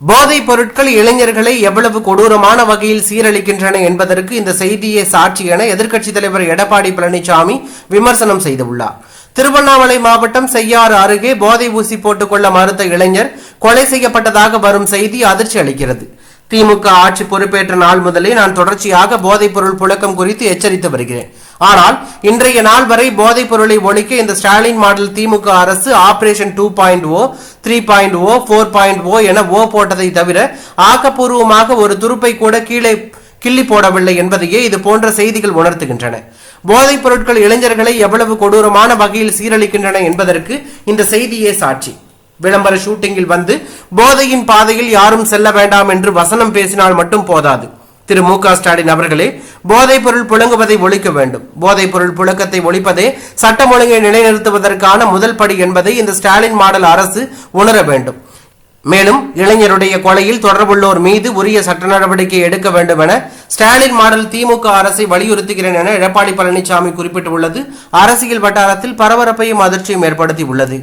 போதைப் பொருட்கள் இளைஞர்களை எவ்வளவு கொடூரமான வகையில் சீரழிக்கின்றன என்பதற்கு இந்த செய்தியே சாட்சி என எதிர்க்கட்சித் தலைவர் எடப்பாடி பழனிசாமி விமர்சனம் செய்துள்ளார். திருவண்ணாமலை மாவட்டம் செய்யாறு அருகே போதை ஊசி போட்டுக்கொள்ள மறுத்த இளைஞர் கொலை செய்யப்பட்டதாக வரும் செய்தி அதிர்ச்சி அளிக்கிறது. திமுக ஆட்சி பொறுப்பேற்ற நாள் முதலே நான் தொடர்ச்சியாக போதைப் பொருள் புழக்கம் குறித்து எச்சரித்து வருகிறேன். ஆனால் இன்றைய நாள் வரை போதைப் பொருளை ஒழிக்க இந்த ஸ்டாலின் மாடல் திமுக அரசு operation two point o three point o four point o என ஓ போட்டதை தவிர ஆக்கப்பூர்வமாக ஒரு துருப்பை கூட கீழே கிள்ளி போடவில்லை என்பதையே இது போன்ற செய்திகள் உணர்த்துகின்றன. போதைப் பொருட்கள் இளைஞர்களை எவ்வளவு கொடூரமான வகையில் சீரழிக்கின்றன என்பதற்கு இந்த செய்தியே சாட்சி. விளம்பர ஷூட்டிங்கில் வந்து போதையின் பாதையில் யாரும் செல்ல வேண்டாம் என்று வசனம் பேசினால் மட்டும் போதாது. திரு மு க ஸ்டாலின் அவர்களே போதைப் பொருள் புழங்குவதை ஒழிக்க வேண்டும். போதைப் பொருள் புழக்கத்தை ஒழிப்பதே சட்டம் ஒழுங்கை நிலைநிறுத்துவதற்கான முதல் படி என்பதை இந்த ஸ்டாலின் மாடல் அரசு உணர வேண்டும். மேலும் இளைஞருடைய கொலையில் தொடர்புள்ளோர் மீது உரிய சட்ட நடவடிக்கை எடுக்க வேண்டும் என ஸ்டாலின் மாடல் திமுக அரசை வலியுறுத்துகிறேன் என எடப்பாடி பழனிசாமி குறிப்பிட்டுள்ளது. அரசியல் வட்டாரத்தில் பரபரப்பையும் அதிர்ச்சியும் ஏற்படுத்தி உள்ளது